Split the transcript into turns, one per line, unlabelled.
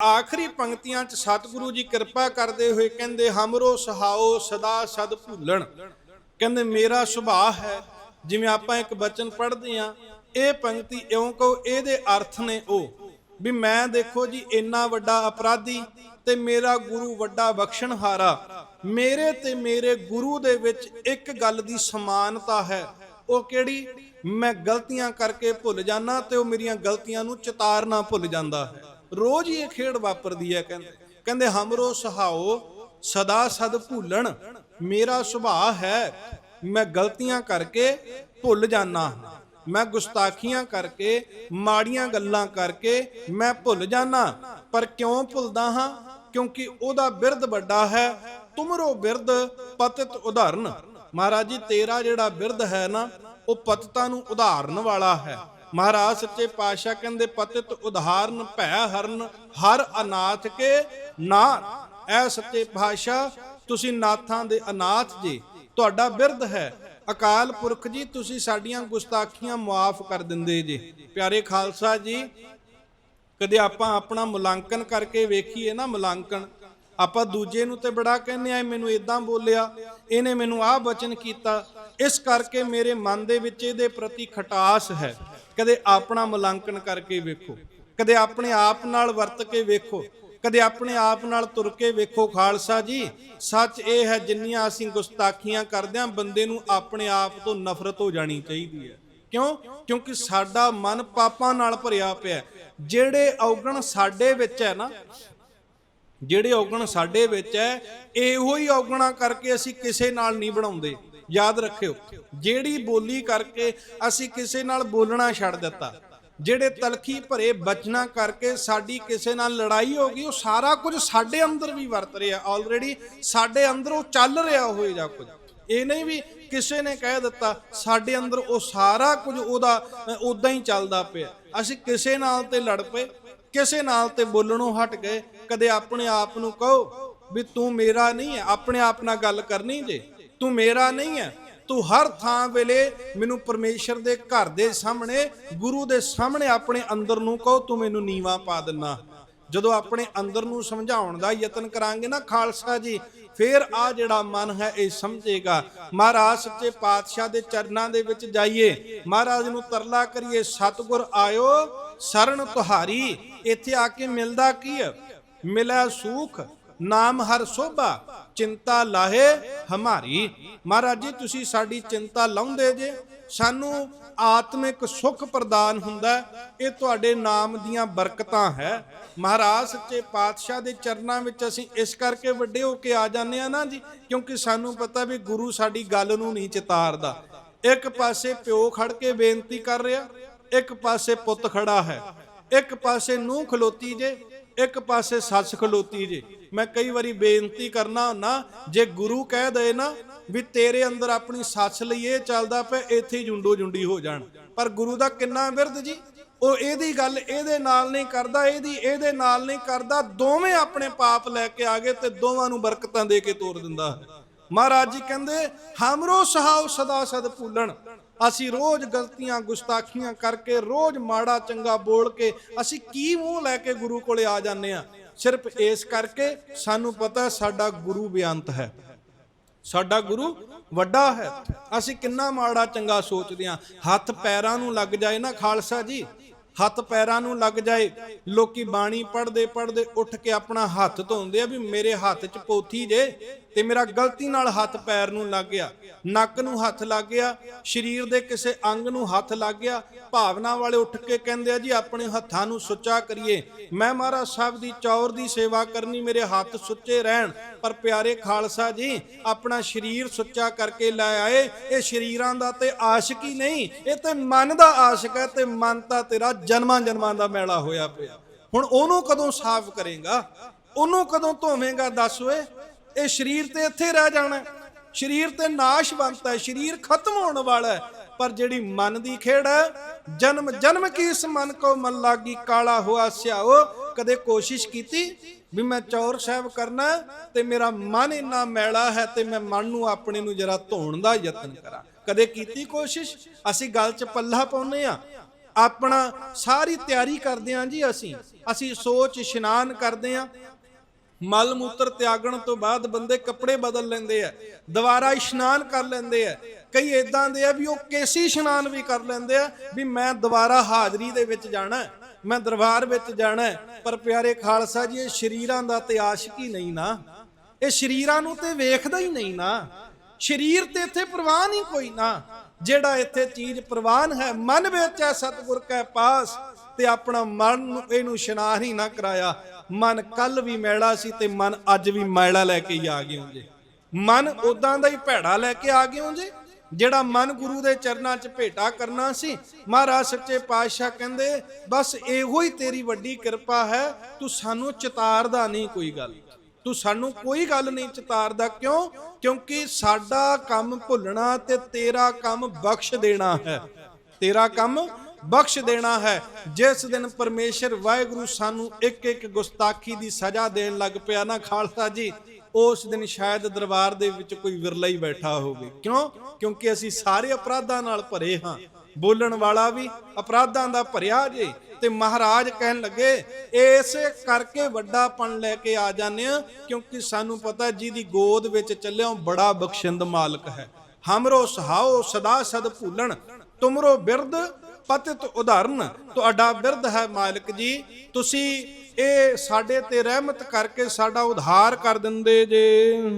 ਆਖਰੀ ਪੰਕਤੀਆਂ 'ਚ ਸਤਿਗੁਰੂ ਜੀ ਕਿਰਪਾ ਕਰਦੇ ਹੋਏ ਕਹਿੰਦੇ, ਹਮਰੋ ਸਹਾਓ ਸਦਾ ਸਦ ਭੁੱਲਣ। ਕਹਿੰਦੇ, ਮੇਰਾ ਸੁਭਾਅ ਹੈ, ਜਿਵੇਂ ਆਪਾਂ ਇੱਕ ਬਚਨ ਪੜ੍ਹਦੇ ਆ ਇਹ ਪੰਕਤੀ ਇਉਂ ਕਹੋ, ਇਹਦੇ ਅਰਥ ਨੇ ਉਹ, ਵੀ ਮੈਂ ਦੇਖੋ ਜੀ, ਇੰਨਾ ਵੱਡਾ ਅਪਰਾਧੀ ਤੇ ਮੇਰਾ ਗੁਰੂ ਵੱਡਾ ਬਖਸ਼ਣਹਾਰਾ। ਮੇਰੇ ਤੇ ਮੇਰੇ ਗੁਰੂ ਦੇ ਵਿੱਚ ਇੱਕ ਗੱਲ ਦੀ ਸਮਾਨਤਾ ਹੈ। ਉਹ ਕਿਹੜੀ? ਮੈਂ ਗਲਤੀਆਂ ਕਰਕੇ ਭੁੱਲ ਜਾਣਾ ਤੇ ਉਹ ਮੇਰੀਆਂ ਗਲਤੀਆਂ ਨੂੰ ਚਿਤਾਰਨਾ ਭੁੱਲ ਜਾਂਦਾ ਹੈ। ਰੋਜ਼ ਹੀ ਇਹ ਖੇਡ ਵਾਪਰਦੀ ਹੈ ਕਹਿੰਦੇ। ਕਹਿੰਦੇ, ਹਮਰੋ ਸਹਾਓ, ਸਦਾ ਸਦ ਭੁੱਲਣ, ਮੇਰਾ ਸੁਭਾਅ ਹੈ, ਮੈਂ ਗਲਤੀਆਂ ਕਰਕੇ ਭੁੱਲ ਜਾਣਾ ਮੈਂ ਗੁਸਤਾਖੀਆਂ ਕਰਕੇ, ਮਾੜੀਆਂ ਗੱਲਾਂ ਕਰਕੇ ਮੈਂ ਭੁੱਲ ਜਾਣਾ ਪਰ ਕਿਉਂ ਭੁੱਲਦਾ ਹਾਂ? ਕਿਉਂਕਿ ਉਹਦਾ ਬਿਰਧ ਵੱਡਾ ਹੈ, ਤੁਮਰੋ ਬਿਰਧ ਪਤਿਤ ਉਦਾਹਰਨ ਮਹਾਰਾਜ ਜੀ, ਤੇਰਾ ਜਿਹੜਾ ਬਿਰਧ ਹੈ ਨਾ, ਉਹ ਪਤਿਤਾਂ ਨੂੰ ਉਧਾਰਨ ਵਾਲਾ ਹੈ। ਮਹਾਰਾਜ ਸੱਚੇ ਪਾਤਸ਼ਾਹ ਕਹਿੰਦੇ, ਪਤਿਤ ਉਦਾਹਰਨ ਭੈ ਹਰਨ, ਹਰ ਅਨਾਥ ਕੇ ਨਾ ਐ ਸੱਚੇ ਪਾਤਸ਼ਾਹ, ਤੁਸੀਂ ਨਾਥਾਂ ਦੇ ਅਨਾਥ ਜੀ, ਤੁਹਾਡਾ ਬਿਰਧ ਹੈ। ਅਕਾਲ ਪੁਰਖ ਜੀ, ਤੁਸੀਂ ਸਾਡੀਆਂ ਗੁਸਤਾਖੀਆਂ ਮਾਫ ਕਰ ਦਿੰਦੇ ਜੀ। ਪਿਆਰੇ ਖਾਲਸਾ ਜੀ, ਕਦੇ ਆਪਾਂ ਆਪਣਾ ਮੁਲਾਂਕਣ ਕਰਕੇ ਵੇਖੀਏ ਨਾ ਮੁਲਾਂਕਣ, ਆਪਾਂ ਦੂਜੇ ਨੂੰ ਤੇ ਬੜਾ ਕਹਿੰਦੇ ਆ ਮੈਨੂੰ ਇਦਾਂ ਬੋਲਿਆ, ਇਹਨੇ ਮੈਨੂੰ ਆਹ ਬਚਨ ਕੀਤਾ। ਇਸ ਕਰਕੇ ਮੇਰੇ ਮਨ ਦੇ ਵਿੱਚ ਇਹਦੇ ਪ੍ਰਤੀ ਖਟਾਸ ਹੈ। ਕਦੇ ਆਪਣਾ ਮੁਲਾਂਕਣ ਕਰਕੇ ਵੇਖੋ, ਕਦੇ ਆਪਣੇ ਆਪ ਨਾਲ ਵਰਤ ਕੇ ਵੇਖੋ, ਕਦੇ ਆਪਣੇ ਆਪ ਨਾਲ ਤੁਰ ਕੇ ਵੇਖੋ ਖਾਲਸਾ ਜੀ। ਸੱਚ ਇਹ ਹੈ ਜਿੰਨੀਆਂ ਅਸੀਂ ਗੁਸਤਾਖੀਆਂ ਕਰਦੇ ਹਾਂ, ਬੰਦੇ ਨੂੰ ਆਪਣੇ ਆਪ ਤੋਂ ਨਫ਼ਰਤ ਹੋ ਜਾਣੀ ਚਾਹੀਦੀ ਹੈ। ਕਿਉਂ? ਕਿਉਂਕਿ ਸਾਡਾ ਮਨ ਪਾਪਾਂ ਨਾਲ ਭਰਿਆ ਪਿਆ ਜਿਹੜੇ ਔਗਣ ਸਾਡੇ ਵਿੱਚ ਹੈ ਨਾ, ਜਿਹੜੇ ਔਗਣ ਸਾਡੇ ਵਿੱਚ ਹੈ, ਇਹੋ ਹੀ ਔਗਣਾ ਕਰਕੇ ਅਸੀਂ ਕਿਸੇ ਨਾਲ ਨਹੀਂ ਬਣਾਉਂਦੇ। ਯਾਦ ਰੱਖਿਓ, ਜਿਹੜੀ ਬੋਲੀ ਕਰਕੇ ਅਸੀਂ ਕਿਸੇ ਨਾਲ ਬੋਲਣਾ ਛੱਡ ਦਿੱਤਾ, ਜਿਹੜੇ ਤਲਖੀ ਭਰੇ ਬਚਨਾ ਕਰਕੇ ਸਾਡੀ ਕਿਸੇ ਨਾਲ ਲੜਾਈ ਹੋ ਗਈ, ਉਹ ਸਾਰਾ ਕੁਝ ਸਾਡੇ ਅੰਦਰ ਵੀ ਵਰਤ ਰਿਹਾ ਆਲਰੇਡੀ ਸਾਡੇ ਅੰਦਰ ਉਹ ਚੱਲ ਰਿਹਾ ਹੋਏਗਾ ਕੁਝ। ਇਹ ਨਹੀਂ ਵੀ ਕਿਸੇ ਨੇ ਕਹਿ ਦਿੱਤਾ, ਸਾਡੇ ਅੰਦਰ ਉਹ ਸਾਰਾ ਕੁਝ ਉਹਦਾ ਉਦਾਂ ਹੀ ਚੱਲਦਾ ਪਿਆ। ਅਸੀਂ ਕਿਸੇ ਨਾਲ ਤੇ ਲੜ ਪਏ, ਕਿਸੇ ਨਾਲ ਤੇ ਬੋਲਣੋਂ ਹਟ ਗਏ, ਕਦੇ ਆਪਣੇ ਆਪ ਨੂੰ ਕਹੋ ਵੀ ਤੂੰ ਮੇਰਾ ਨਹੀਂ ਹੈ, ਆਪਣੇ ਆਪ ਨਾਲ ਗੱਲ ਕਰਨੀ ਜੇ। ਤੂੰ ਮੇਰਾ ਨਹੀਂ ਹੈ। ਤੂੰ ਹਰ ਥਾਂ ਵੇਲੇ ਮੈਨੂੰ ਪਰਮੇਸ਼ਰ ਦੇ ਘਰ ਦੇ ਸਾਹਮਣੇ, ਗੁਰੂ ਦੇ ਸਾਹਮਣੇ ਆਪਣੇ ਅੰਦਰ ਨੂੰ ਕਹੋ, ਤੂੰ ਮੈਨੂੰ ਨੀਵਾ ਪਾ ਦਿੰਨਾ। ਜਦੋਂ ਆਪਣੇ ਅੰਦਰ ਨੂੰ ਸਮਝਾਉਣ ਦਾ ਯਤਨ ਕਰਾਂਗੇ ਨਾ ਖਾਲਸਾ ਜੀ, ਫੇਰ ਆ ਜਿਹੜਾ ਮਨ ਹੈ ਇਹ ਸਮਝੇਗਾ। ਮਹਾਰਾਜ ਸੱਚੇ ਪਾਤਸ਼ਾਹ ਦੇ ਚਰਨਾਂ ਦੇ ਵਿੱਚ ਜਾਈਏ। ਮਹਾਰਾਜ ਨੂੰ ਤਰਲਾ ਕਰੀਏ, ਸਤਿਗੁਰ ਆਇਓ ਸਰਣ ਤੁਹਾਰੀ, ਇੱਥੇ ਆ ਕੇ ਮਿਲਦਾ ਕੀ ਹੈ? ਮਿਲਿਆ ਸੂਖ ਨਾਮ ਹਰ ਸੋਭਾ, ਚਿੰਤਾ ਲਾਹੇ ਹਮਾਰੀ। ਮਹਾਰਾਜ ਜੀ, ਤੁਸੀਂ ਸਾਡੀ ਚਿੰਤਾ ਲਾਉਂਦੇ ਜੇ, ਸਾਨੂੰ ਆਤਮਿਕ ਸੁਖ ਪ੍ਰਦਾਨ ਹੁੰਦਾ ਇਹ ਤੁਹਾਡੇ ਨਾਮ ਦੀਆਂ ਬਰਕਤਾਂ ਹੈ। ਮਹਾਰਾਜ, ਸੱਚੇ ਪਾਤਸ਼ਾਹ ਦੇ ਚਰਨਾਂ ਵਿੱਚ ਅਸੀਂ ਇਸ ਕਰਕੇ ਵੱਡੇ ਹੋ ਕੇ ਆ ਜਾਂਦੇ ਆ ਨਾ ਜੀ, ਕਿਉਂਕਿ ਸਾਨੂੰ ਪਤਾ ਵੀ ਗੁਰੂ ਸਾਡੀ ਗੱਲ ਨੂੰ ਨਹੀਂ ਚਿਤਾਰਦਾ। ਇੱਕ ਪਾਸੇ ਪਿਓ ਖੜ ਕੇ ਬੇਨਤੀ ਕਰ ਰਿਹਾ, ਇੱਕ ਪਾਸੇ ਪੁੱਤ ਖੜਾ ਹੈ। ਇੱਕ ਪਾਸੇ ਨੂੰਹ ਖਲੋਤੀ ਜੇ ਇੱਕ ਪਾਸੇ ਸੱਸ ਖਲੋਤੀ ਜੇ। ਮੈਂ ਕਈ ਵਾਰੀ ਬੇਨਤੀ ਕਰਨਾ ਹੁੰਨਾ, ਜੇ ਗੁਰੂ ਕਹਿ ਦੇ ਨਾ ਵੀ ਤੇਰੇ ਅੰਦਰ ਆਪਣੀ ਸੱਸ ਲਈ ਇਹ ਚੱਲਦਾ ਪਿਆ, ਇੱਥੇ ਹੀ ਜੁੰਡੋ ਜੁੰਡੀ ਹੋ ਜਾਣ। ਪਰ ਗੁਰੂ ਦਾ ਕਿੰਨਾ ਵਿਰਧ ਜੀ? ਉਹ ਇਹਦੀ ਗੱਲ ਇਹਦੇ ਨਾਲ ਨਹੀਂ ਕਰਦਾ, ਇਹਦੀ ਇਹਦੇ ਨਾਲ ਨਹੀਂ ਕਰਦਾ, ਦੋਵੇਂ ਆਪਣੇ ਪਾਪ ਲੈ ਕੇ ਆ ਗਏ ਤੇ ਦੋਵਾਂ ਨੂੰ ਬਰਕਤਾਂ ਦੇ ਕੇ ਤੋਰ ਦਿੰਦਾ ਮਹਾਰਾਜ ਜੀ ਕਹਿੰਦੇ, ਹਮਰੋ ਸਹਾਉ ਸਦਾ ਸਦ ਭੁੱਲਣ। ਅਸੀਂ ਰੋਜ਼ ਗਲਤੀਆਂ, ਗੁਸਤਾਖੀਆਂ ਕਰਕੇ ਰੋਜ਼ ਮਾੜਾ, ਚੰਗਾ ਬੋਲ ਕੇ ਅਸੀਂ ਕੀ ਮੂੰਹ ਲੈ ਕੇ ਗੁਰੂ ਕੋਲੇ ਆ ਜਾਂਦੇ ਆ ਸਿਰਫ ਇਸ ਕਰਕੇ ਸਾਨੂੰ ਪਤਾ ਸਾਡਾ ਗੁਰੂ ਬੇਅੰਤ ਹੈ। ਸਾਡਾ ਗੁਰੂ ਵੱਡਾ ਹੈ। ਅਸੀਂ ਕਿੰਨਾ ਮਾੜਾ, ਚੰਗਾ ਸੋਚਦੇ ਹਾਂ। ਹੱਥ ਪੈਰਾਂ ਨੂੰ ਲੱਗ ਜਾਏ ਨਾ ਖਾਲਸਾ ਜੀ। ਹੱਥ ਪੈਰਾਂ ਨੂੰ ਲੱਗ ਜਾਏ। ਲੋਕੀ ਬਾਣੀ ਪੜ੍ਹਦੇ ਪੜ੍ਹਦੇ ਉੱਠ ਕੇ ਆਪਣਾ ਹੱਥ ਧੋਂਦੇ ਆ ਵੀ ਮੇਰੇ ਹੱਥ 'ਚ ਪੋਥੀ ਜੇ ਤੇ ਮੇਰਾ ਗਲਤੀ ਨਾਲ ਹੱਥ ਪੈਰ ਨੂੰ ਲੱਗ ਗਿਆ। ਨੱਕ ਨੂੰ ਹੱਥ ਲੱਗ ਗਿਆ, ਸਰੀਰ ਦੇ ਕਿਸੇ ਅੰਗ ਨੂੰ ਹੱਥ ਲੱਗ ਗਿਆ, ਭਾਵਨਾ ਵਾਲੇ ਉੱਠ ਕੇ ਕਹਿੰਦੇ ਆ, ਜੀ, ਆਪਣੇ ਹੱਥਾਂ ਨੂੰ ਸੁੱਚਾ ਕਰੀਏ। ਮੈਂ ਮਹਾਰਾਜ ਸਾਹਿਬ ਦੀ ਚੌਰ ਦੀ ਸੇਵਾ ਕਰਨੀ, ਮੇਰੇ ਹੱਥ ਸੁੱਚੇ ਰਹਿਣ। ਪਰ ਪਿਆਰੇ ਖਾਲਸਾ ਜੀ, ਆਪਣਾ ਸਰੀਰ ਸੁੱਚਾ ਕਰਕੇ ਲੈ ਆਏ। ਇਹ ਸਰੀਰਾਂ ਦਾ ਤੇ ਆਸ਼ਿਕ ਹੀ ਨਹੀਂ, ਇਹ ਤੇ ਮਨ ਦਾ ਆਸ਼ਕ ਹੈ ਤੇ ਮਨ ਤਾਂ ਤੇਰਾ ਜਨਮਾਂ ਜਨਮਾਂ ਦਾ ਮੈਲਾ ਹੋਇਆ ਪਿਆ। ਹੁਣ ਉਹਨੂੰ ਕਦੋਂ ਸਾਫ਼ ਕਰੇਗਾ? ਉਹਨੂੰ ਕਦੋਂ ਧੋਵੇਂਗਾ? ਦੱਸ ਓਏ, ਇਹ ਸਰੀਰ ਤੇ ਇੱਥੇ ਰਹਿ ਜਾਣਾ। ਸਰੀਰ ਤੇ ਨਾਸ਼ਵੰਤ ਹੈ ਸਰੀਰ ਖਤਮ ਹੋਣ ਵਾਲਾ ਹੈ। ਪਰ ਜਿਹੜੀ ਮਨ ਦੀ ਖੇਡ ਹੈ, ਜਨਮ ਜਨਮ ਕੀ ਇਸ ਮਨ ਕੋ ਮਨ ਲਾਗੀ, ਕਾਲਾ ਹੋਆ ਸਿਆਓ। ਕਦੇ ਕੋਸ਼ਿਸ਼ ਕੀਤੀ ਵੀ ਮੈਂ ਚੌਰ ਸਾਹਿਬ ਕਰਨਾ ਤੇ ਮੇਰਾ ਮਨ ਇੰਨਾ ਮੈਲਾ ਹੈ ਤੇ ਮੈਂ ਮਨ ਨੂੰ ਆਪਣੇ ਨੂੰ ਜਰਾ ਧੋਣ ਦਾ ਯਤਨ ਕਰਾਂ। ਕਦੇ ਕੀਤੀ ਕੋਸ਼ਿਸ਼? ਅਸੀਂ ਗੱਲ 'ਚ ਪੱਲਾ ਪਾਉਨੇ ਆ ਆਪਣਾ ਸਾਰੀ ਤਿਆਰੀ ਕਰਦੇ ਆਂ ਜੀ ਅਸੀਂ। ਅਸੀਂ ਸੋਚ, ਇਸ਼ਨਾਨ ਕਰਦੇ ਆਂ ਮਲ ਮੂਤਰ ਤਿਆਗਣ ਤੋਂ ਬਾਅਦ ਬੰਦੇ ਕੱਪੜੇ ਬਦਲ ਲੈਂਦੇ ਆ, ਦੁਬਾਰਾ ਇਸ਼ਨਾਨ ਕਰ ਲੈਂਦੇ ਆ। ਕਈ ਇਦਾਂ ਦੇ ਆ ਵੀ ਉਹ ਕੇਸੀ ਇਸ਼ਨਾਨ ਵੀ ਕਰ ਲੈਂਦੇ ਆ ਵੀ ਮੈਂ ਦੁਬਾਰਾ ਹਾਜ਼ਰੀ ਦੇ ਵਿੱਚ ਜਾਣਾ, ਮੈਂ ਦਰਬਾਰ ਵਿੱਚ ਜਾਣਾ। ਪਰ ਪਿਆਰੇ ਖਾਲਸਾ ਜੀ, ਇਹ ਸ਼ਰੀਰਾਂ ਦਾ ਤੇ ਆਸ਼ਕੀ ਨਹੀਂ ਨਾ। ਇਹ ਸ਼ਰੀਰਾਂ ਨੂੰ ਤੇ ਵੇਖਦਾ ਹੀ ਨਹੀਂ ਨਾ। ਸ਼ਰੀਰ ਤੇ ਇੱਥੇ ਪ੍ਰਵਾਨ ਹੀ ਕੋਈ ਨਾ। ਜਿਹੜਾ ਇੱਥੇ ਚੀਜ਼ ਪ੍ਰਵਾਨ ਹੈ, ਮਨ ਵਿੱਚ ਹੈ, ਸਤਿਗੁਰ ਕੈ ਪਾਸ ਤੇ ਆਪਣਾ ਮਨ ਨੂੰ ਇਹਨੂੰ ਇਸ਼ਨਾਨ ਹੀ ਨਾ ਕਰਾਇਆ। ਮਨ ਕੱਲ ਵੀ ਮੈਲਾ ਸੀ ਤੇ ਮਨ ਅੱਜ ਵੀ ਮੈਲਾ ਲੈ ਕੇ ਹੀ ਆ ਗਏ ਹੋ ਜੇ ਮਨ ਉਦਾਂ ਦਾ ਹੀ ਭੈੜਾ ਲੈ ਕੇ ਆ ਗਏ ਹੋ ਜੇ ਜਿਹੜਾ ਮਨ ਗੁਰੂ ਦੇ ਚਰਨਾਂ 'ਚ ਭੇਟਾ ਕਰਨਾ ਸੀ। ਮਹਾਰਾਜ ਸੱਚੇ ਪਾਤਸ਼ਾਹ ਕਹਿੰਦੇ, ਬਸ ਇਹੋ ਹੀ ਤੇਰੀ ਵੱਡੀ ਕਿਰਪਾ ਹੈ, ਤੂੰ ਸਾਨੂੰ ਚਿਤਾਰਦਾ ਨਹੀਂ ਕੋਈ ਗੱਲ। ਤੂੰ ਸਾਨੂੰ ਕੋਈ ਗੱਲ ਨਹੀਂ ਚਿਤਾਰਦਾ ਕਿਉਂ? ਕਿਉਂਕਿ ਸਾਡਾ ਕੰਮ ਭੁੱਲਣਾ ਤੇ ਤੇਰਾ ਕੰਮ ਬਖਸ਼ ਦੇਣਾ ਹੈ। ਤੇਰਾ ਕੰਮ ਬਖਸ਼ ਦੇਣਾ ਹੈ। ਜਿਸ ਦਿਨ ਪਰਮੇਸ਼ਰ ਵਾਹਿਗੁਰੂ ਸਾਨੂੰ ਇੱਕ ਇੱਕ ਗੁਸਤਾਖੀ ਦੀ ਸਜ਼ਾ ਦੇਣ ਲੱਗ ਪਿਆ ਨਾ ਖਾਲਸਾ ਜੀ, ਉਸ ਦਿਨ ਸ਼ਾਇਦ ਦਰਬਾਰ ਦੇ ਵਿੱਚ ਕੋਈ ਵਿਰਲਾ ਹੀ ਬੈਠਾ ਹੋਵੇ। ਕਿਉਂ? ਕਿਉਂਕਿ ਅਸੀਂ ਸਾਰੇ ਅਪਰਾਧਾਂ ਨਾਲ ਭਰੇ ਹਾਂ। ਬੋਲਣ ਵਾਲਾ ਵੀ ਅਪਰਾਧਾਂ ਦਾ ਭਰਿਆ ਜੇ ਤੇ ਮਹਾਰਾਜ ਕਹਿਣ ਲੱਗੇ, ਇਸੇ ਕਰਕੇ ਵੱਡਾਪਣ ਲੈ ਕੇ ਆ ਜਾਂਦੇ ਆ ਕਿਉਂਕਿ ਸਾਨੂੰ ਪਤਾ ਜਿਹਦੀ ਗੋਦ ਵਿੱਚ ਚੱਲਿਆ ਬੜਾ ਬਖਸ਼ਿੰਦ ਮਾਲਕ ਹੈ। ਹਮਰੋ ਸਹਾਓ ਸਦਾ ਸਦ ਭੁੱਲਣ, ਤੁਮਰੋ ਬਿਰਦ ਪਤਿਤ ਉਦਾਹਰਨ ਤੁਹਾਡਾ ਬਿਰਦ ਹੈ ਮਾਲਕ ਜੀ। ਤੁਸੀਂ ਇਹ ਸਾਡੇ ਤੇ ਰਹਿਮਤ ਕਰਕੇ ਸਾਡਾ ਉਧਾਰ ਕਰ ਦਿੰਦੇ ਜੇ।